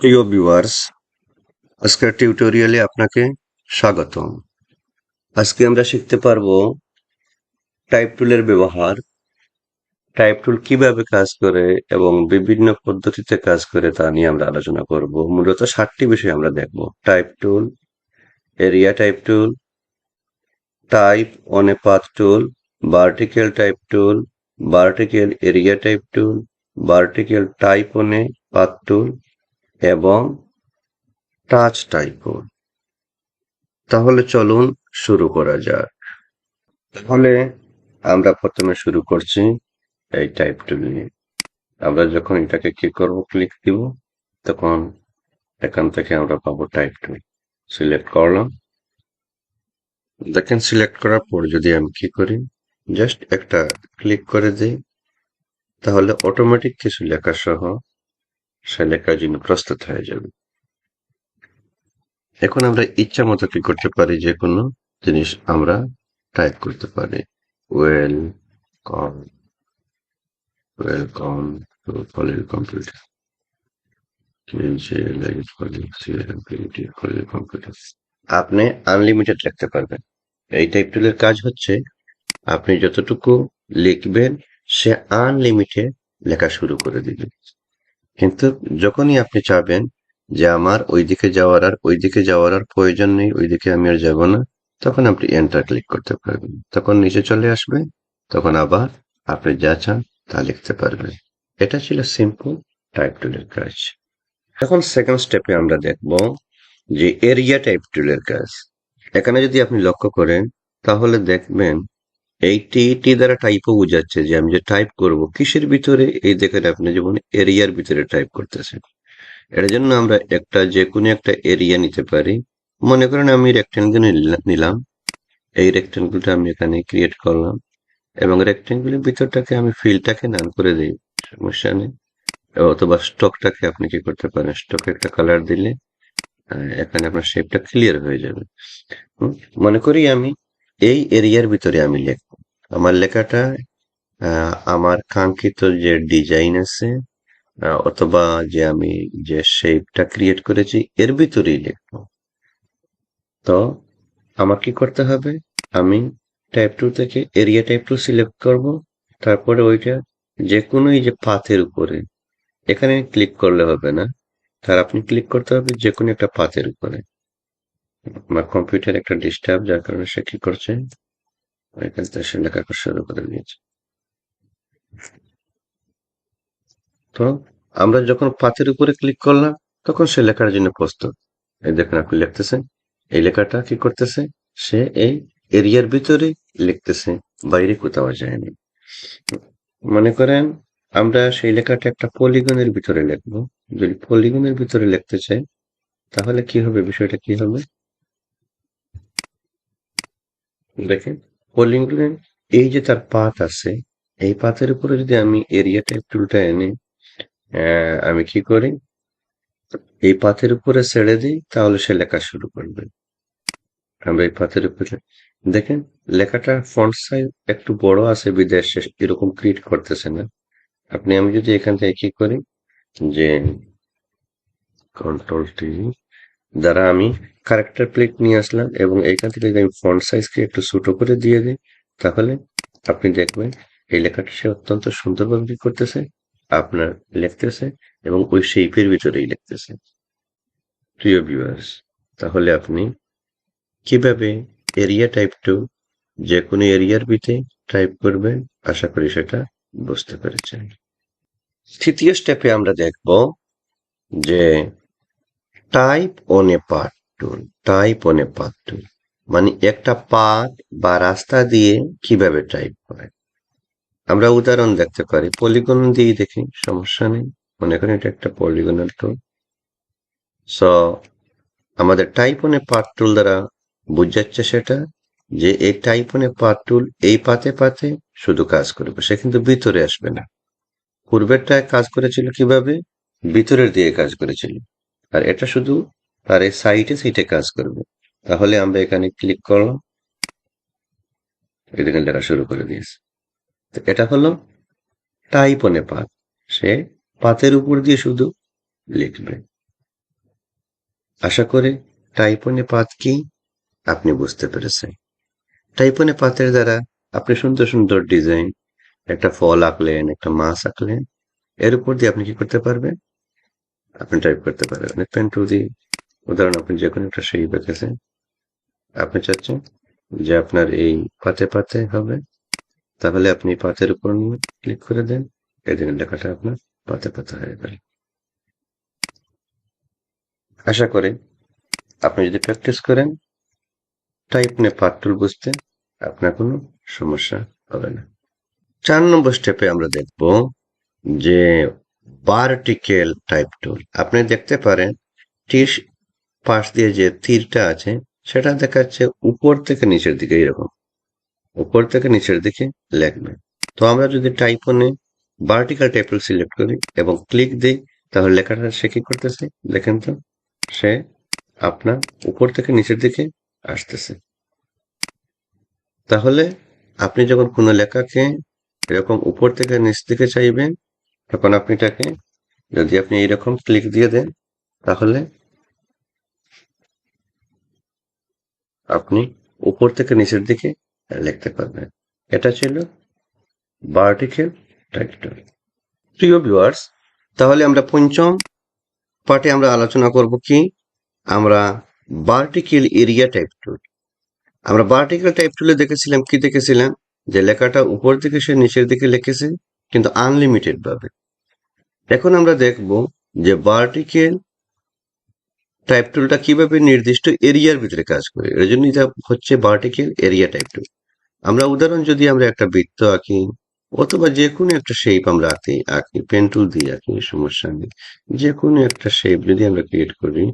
প্রিয় ভিউয়ার্স আজকের টিউটোরিয়ালে আপনাকে স্বাগতম। আজকে আমরা শিখতে পারব টাইপ টুলের ব্যবহার টাইপ টুল কীভাবে কাজ করে এবং বিভিন্ন পদ্ধতিতে কাজ করে তা নিয়ে আমরা আলোচনা করব। মূলত সাতটি বিষয় আমরা দেখব। Type tool area type tool type on a path tool vertical type tool vertical area type tool vertical type on a path tool এবং টাচ টাইপও তাহলে চলুন শুরু করা যাক। তাহলে আমরা প্রথমে শুরু করছি এই টাইপ টুল নিয়ে। আমরা যখন এটাকে কি করব ক্লিক দিব, তখন এখান থেকে আমরা পাবো টাইপ টুল সিলেক্ট করলাম। দেখেন সিলেক্ট করার পর যদি আমি কি করি জাস্ট একটা ক্লিক করে দিই, তাহলে অটোমেটিক কিছু লেখা সহ সে লেখার জন্য প্রস্তুত হয়ে যাবে। এখন আমরা ইচ্ছা মতো কি করতে পারি? যে কোনো জিনিস আমরা টাইপ করতে পারি। ওয়েল কম ওয়েলকম টু ফলের কম্পিউটার আপনি আনলিমিটেড লিখতে পারবেন। এই টাইপ কাজ হচ্ছে, আপনি যতটুকু লিখবেন, সে আনলিমিটেড লেখা শুরু করে দিবে কিন্তু যখনই আপনি চাবেন যে আমার ওই দিকে যাওয়ার আর ওই দিকে যাওয়ার আর প্রয়োজন নেই ওই দিকে আমি আর যাব না, তখন আপনি এন্টার ক্লিক করতে পারবেন। তখন নিচে চলে আসবে, তখন আবার আপনি যা চান তা লিখতে পারবেন। এটা ছিল সিম্পল টাইপ টুলের কাজ। এখন সেকেন্ড স্টেপে আমরা দেখব যে এরিয়া টাইপ টুলের কাজ। এখানে যদি আপনি লক্ষ্য করেন, তাহলে দেখবেন এই টি টি দ্বারা টাইপও বোঝাচ্ছে যে আমি যে টাইপ করব, কিসের ভিতরে? এই দেখেন আপনি যেমন এরিয়ার ভিতরে টাইপ করতেছেন। এর জন্য আমরা একটা যে কোনো একটা এরিয়া নিতে পারি। মনে করেন আমি রেক্টেঙ্গল নিলাম। এই রেক্টেঙ্গলটা আমি এখানে ক্রিয়েট করলাম এবং রেক্টেঙ্গুলের ভিতরটাকে আমি ফিলটাকে নান করে দিই। সমস্যা নেই। অথবা স্টকটাকে আপনি কি করতে পারেন? স্টকে একটা কালার দিলে এখানে আপনার শেপটা ক্লিয়ার হয়ে যাবে। মনে করি আমি এই এরিয়ার ভিতরে আমি লিখব। আমার লেখাটা আমার কাঙ্ক্ষিত যে ডিজাইন আছে অথবা যে আমি যে শেপটা ক্রিয়েট করেছি, এর ভিতরেই লিখব। তো আমার কি করতে হবে? আমি টাইপ টু থেকে এরিয়া টাইপ টু সিলেক্ট করব। তারপরে ওইটা যে কোনো এই যে পাথের উপরে, এখানে ক্লিক করলে হবে না। তার আপনি ক্লিক করতে হবে যে কোনো একটা পাথের উপরে। আমার কম্পিউটার একটা ডিস্টার্ব যার কারণে সে কি করছে? সে লেখা শুরু করে দিয়েছে। তো আমরা যখন পাথের উপরে ক্লিক করলাম, তখন সে লেখার জন্য প্রস্তুত। এই দেখুন আপনি লিখতেছেন। এই লেখাটা কি করতেছে? সে এই এরিয়ার ভিতরে লিখতেছে, বাইরে কোথাও যায়নি মনে করেন আমরা সেই লেখাটা একটা পলিগনের ভিতরে লিখব। যদি পলিগনের ভিতরে লিখতে চাই, তাহলে কি হবে? বিষয়টা কি হবে? দেখেন পলিগনের এই যে তার পাত আছে, এই পাতের উপরে যদি আমি এরিয়া টাইপ টুলটা এনে আমি কি করি? এই পাথের উপরে ছেড়ে দিই, তাহলে সে লেখা শুরু করবে। আমরা এই পাথের উপরে, দেখেন, লেখাটা ফন্ট সাইজ একটু বড় আছে, বিদেশে এরকম ক্রিয়েট করতেছে না। আপনি, আমি যদি এখান থেকে কি করি? যে কন্ট্রোল টি দ্বারা আমি ক্যারেক্টার প্লেট নিয়ে আসলাম এবং এইখান থেকে যদি আমি ফন্ট সাইজকে একটু ছোটো করে দিয়ে দিই, তাহলে আপনি দেখবেন এই লেখাটা সে অত্যন্ত সুন্দরভাবে করতেছে, আপনার লিখতেছে এবং ওই শেপের ভিতরেই লিখতেছে। প্রিয় ভিউয়ার্স তাহলে আপনি কীভাবে এরিয়া টাইপ টু যে কোনো এরিয়ার ভিতরে টাইপ করবেন, আশা করি সেটা বুঝতে পেরেছেন। তৃতীয় স্টেপে আমরা দেখব যে type on a path tool, type on a path tool. মানে একটা পাথ বা রাস্তা দিয়ে কীভাবে টাইপ করে। আমরা উদাহরণ দেখতে পারি, পলিগন দিয়ে দেখি, সমস্যা নেই। মনে করেন এটা একটা পলিগনাল টুল সো আমাদের টাইপনে পার্ট টুল দ্বারা বুঝাচ্ছে সেটা যে এই টাইপনে পার্ট টুল এই পাতে পাতে শুধু কাজ করবে, সে কিন্তু ভিতরে আসবে না। পূর্বেরটায় কাজ করেছিল কীভাবে? ভিতরের দিয়ে কাজ করেছিল। আর এটা শুধু তার এই সাইটে সাইটে কাজ করবে। তাহলে আমরা এখানে ক্লিক করলাম। এদিকে লেখা শুরু করে দিয়েছে। তো এটা হলো টাইপনে পাত সে পাতের উপর দিয়ে শুধু লিখবে। আশা করি টাইপনে পাত কি? আপনি বুঝতে পেরেছেন। টাইপনে পাতের দ্বারা আপনি সুন্দর সুন্দর ডিজাইন একটা ফল আঁকলেন, একটা মাছ আঁকলেন, এর উপর দিয়ে আপনি কি করতে পারবেন? আপনি টাইপ করতে পারবেন পেন টু দিয়ে উদাহরণ আপনি যে কোনো একটা সেই বেঁকেছেন আপনি চাচ্ছেন যে আপনার এই পাতে পাতে হবে। তাহলে আপনি পাতের উপর নিয়ে ক্লিক করে দেন। এদিন লেখাটা আপনার পাতে পাতে হয়ে গেল। আশা করি আপনি যদি প্র্যাকটিস করেন টাইপ নিয়ে টুল বুঝতে আপনার কোনো সমস্যা হবে না। চার নম্বর স্টেপে আমরা দেখব যে ভার্টিক্যাল টাইপ টুল আপনি দেখতে পারেন তীর পাশ দিয়ে যে তীরটা আছে, সেটা দেখাচ্ছে উপর থেকে নিচের দিকে, এরকম। উপর থেকে নিচের দিকে লেখবে তো আমরা যদি টাইপনে ভার্টিক্যাল টাইপল সিলেক্ট করি এবং ক্লিক দিই, তাহলে লেখাটা সে কি করতেছে? দেখেন তো, সে আপনার উপর থেকে নিচের দিকে আসতেছে। তাহলে আপনি যখন কোনো লেখাকে এরকম উপর থেকে নিচ দিকে চাইবেন তখন আপনি এটাকে যদি আপনি এরকম ক্লিক দিয়ে দেন, তাহলে আপনি উপর থেকে নিচের দিকে লিখতে পারবেন। এটা ছিল ভার্টিক্যাল টাইটেল প্রিয় ভিউয়ার্স তাহলে আমরা পঞ্চম পার্টে আমরা আলোচনা করব কি? আমরা ভার্টিক্যাল এরিয়া টাইপ টুল আমরা ভার্টিক্যাল টাইপ টুলে দেখেছিলাম, কি দেখেছিলাম? যে লেখাটা উপর দিকে সে নিচের দিকে লিখেছে, কিন্তু আনলিমিটেড ভাবে। এখন আমরা দেখব যে ভার্টিক্যাল টাইপ টুলটা কীভাবে নির্দিষ্ট এরিয়ার ভিতরে কাজ করে। এর জন্য এটা হচ্ছে ভার্টিক্যাল এরিয়া টাইপ টুল আমরা উদাহরণ যদি আমরা একটা বৃত্ত আঁকি, অথবা যে কোনো একটা শেপ আমরা আঁকি আঁকি পেন টুল দিয়ে আঁকি, সমস্যা নেই। যে কোনো একটা শেপ যদি আমরা ক্রিয়েট করি,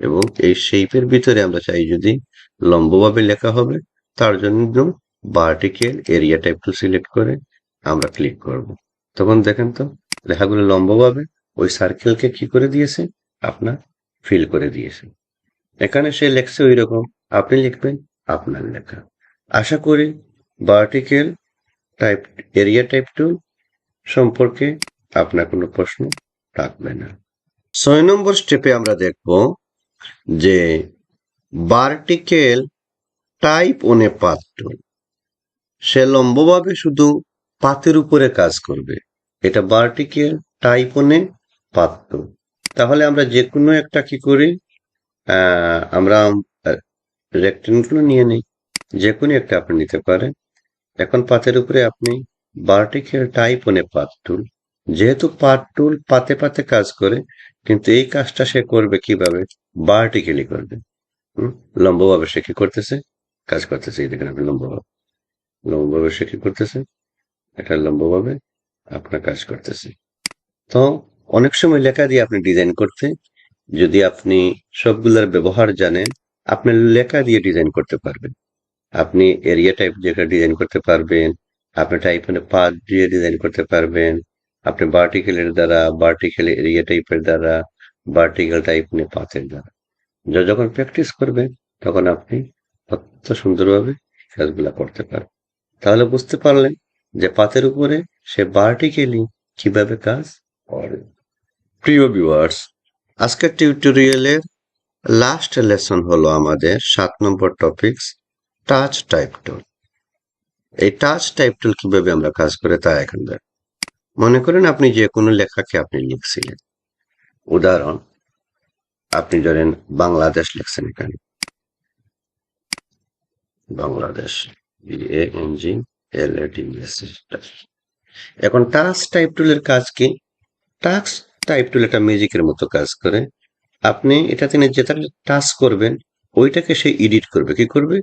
এবং এই শেপের ভিতরে আমরা চাই যদি লম্বভাবে লেখা হবে, তার জন্য vertical area type tool select করে আমরা ক্লিক করব। তখন দেখেন তো লেখাগুলো লম্বভাবে ওই সার্কেলকে কি করে দিয়েছে? আপনার ফিল করে দিয়েছে। এখানে সে লেখছে ওই রকম আপনি লিখবেন আপনার লেখা। আশা করি vertical type area type tool সম্পর্কে আপনার কোনো প্রশ্ন থাকবে না। ছয় নম্বর স্টেপে আমরা দেখব যে ভার্টিক্যাল টাইপ ওনে পাত টুল সে লম্বভাবে শুধু পাতের উপরে কাজ করবে। এটা ভার্টিক্যাল টাইপ ওনে পাত টুল তাহলে আমরা যে কোনো একটা কি করি? আমরা রেক্টেনগুলো নিয়ে নিই। যে কোনো একটা আপনি নিতে পারেন। এখন পাতের উপরে আপনি ভার্টিক্যাল টাইপনে পাত টুল যেহেতু পাত টুল পাতে পাতে কাজ করে, কিন্তু এই কাজটা সে করবে কীভাবে? ভার্টিক্যালি করবে। লম্বভাবে সে কি করতেছে? কাজ করতেছে। এই দেখেন আপনি লম্বভাবে। লম্বভাবে সে কি করতেছে? এটা লম্বভাবে আপনার কাজ করতেছে। তো অনেক সময় লেখা দিয়ে আপনি ডিজাইন করতে, যদি আপনি সবগুলোর ব্যবহার জানেন, আপনি লেখা দিয়ে ডিজাইন করতে পারবেন। আপনি এরিয়া টাইপ যেটা ডিজাইন করতে পারবেন, আপনি টাইপ মানে পাথ দিয়ে ডিজাইন করতে পারবেন, আপনি ভার্টিক্যালের দ্বারা ভার্টিক্যাল এরিয়া টাইপের দ্বারা ভার্টিক্যাল টাইপ নিয়ে পাথের দ্বারা। যখন প্র্যাকটিস করবেন, তখন আপনি অত্যন্ত সুন্দরভাবে কাজগুলা করতে পারবেন। তাহলে বুঝতে পারলেন যে পাতের উপরে সে ভার্টিক্যালি কীভাবে কাজ করে? প্রিয় ভিউয়ার্স আজকের টিউটোরিয়ালের লাস্ট লেসন হলো আমাদের সাত নম্বর টপিকস টাচ টাইপ টুল এই টাচ টাইপ টুল কীভাবে আমরা কাজ করে তা এখন দেখ। মনে করেন আপনি যে কোনো লেখাকে আপনি লিখছিলেন। উদাহরণ আপনি ধরেন বাংলাদেশ লিখছেন এখানে। বাংলাদেশ জি এল এখন টাচ টাইপ টুলের কাজ কি? টাচ টাইপ টুল একটা ম্যাজিকের মতো কাজ করে। আপনি এটা তিনি যেটা টাচ করবেন, ওইটাকে সে এডিট করবে। কি করবে?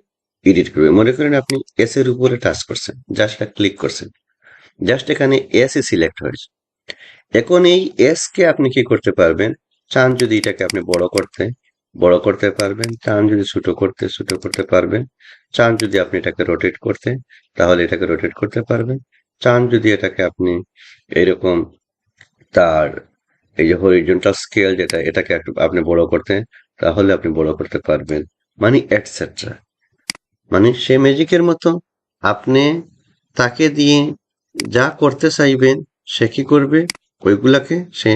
এডিট করবে। মনে করেন আপনি এস এর উপরে টাচ করছেন জাস্ট ক্লিক করছেন। জাস্ট এখানে এস এ সিলেক্ট হয়েছে। এখন এই এস কে আপনি কি করতে পারবেন? চান যদি এটাকে আপনি বড় করতে বড় করতে পারবেন। চান যদি ছোট করতে ছোট করতে পারবেন। চান যদি আপনি এটাকে রোটেট করতে, তাহলে এটাকে রোটেট করতে পারবেন। চান যদি এটাকে আপনি এরকম তার, এই যে হরিজন্টাল স্কেল যেটা, এটাকে একটু আপনি বড় করতে, তাহলে আপনি বড় করতে পারবেন। মানে এটসেট্রা মানে সে ম্যাজিকের মতো আপনি তাকে দিয়ে যা করতে চাইবেন, সে কি করবে? ওইগুলাকে সে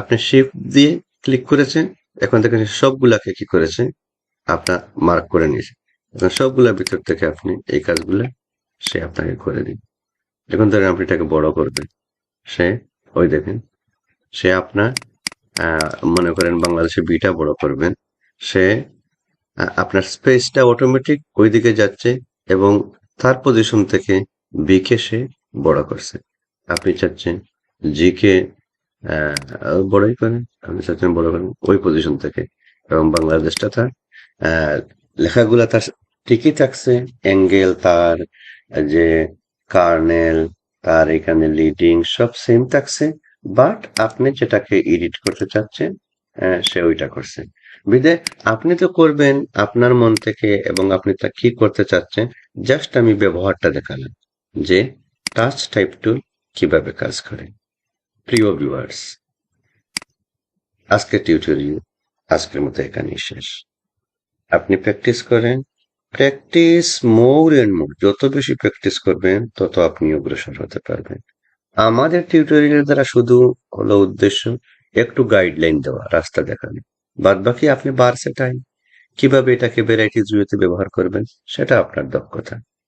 আপনি শিফট দিয়ে ক্লিক করেছেন, এখন দেখেন সবগুলাকে কি করেছে? আপনার মার্ক করে নিয়েছে। এখন সবগুলোর ভিতর থেকে আপনি এই কাজগুলো সে আপনাকে করে দিন এখন ধরেন আপনি এটাকে বড় করবেন। সে ওই দেখেন সে আপনার মনে করেন বাংলাদেশে বিটা বড় করবেন। সে আপনার স্পেসটা অটোমেটিক ওই দিকে যাচ্ছে এবং তার পজিশন থেকে বি কে সে বড় করছে। আপনি চাচ্ছেন জি কে আহ, বড়ই করেন আপনি চাচ্ছেন বড় করেন ওই পজিশন থেকে। এবং বাংলাদেশটা তার লেখাগুলা তার ঠিকই থাকছে অ্যাঙ্গেল তার যে কার্নেল, তার এখানে লিডিং সব সেম থাকছে বাট আপনি যেটাকে এডিট করতে চাচ্ছেন সে ওইটা করছে। বিদে, আপনি তো করবেন আপনার মন থেকে এবং আপনি তা কি করতে চাচ্ছেন জাস্ট আমি ব্যবহারটা দেখালাম, যে টাচ টাইপ টুল কীভাবে কাজ করে। প্রিয় ভিউয়ার্স আজকের টিউটোরিয়াল আজকের মতো এখানেই শেষ। আপনি প্র্যাকটিস করেন প্র্যাকটিস মোর এন্ড মোর যত বেশি প্র্যাকটিস করবেন, তত আপনি অগ্রসর হতে পারবেন। আমাদের টিউটোরিয়াল দ্বারা শুধু হলো উদ্দেশ্য, একটু গাইডলাইন দেওয়া, রাস্তা দেখানো। বাদ বাকি আপনি বার সেটাই কীভাবে এটাকে ভ্যারাইটি জুয়েতে ব্যবহার করবেন, সেটা আপনার দক্ষতা।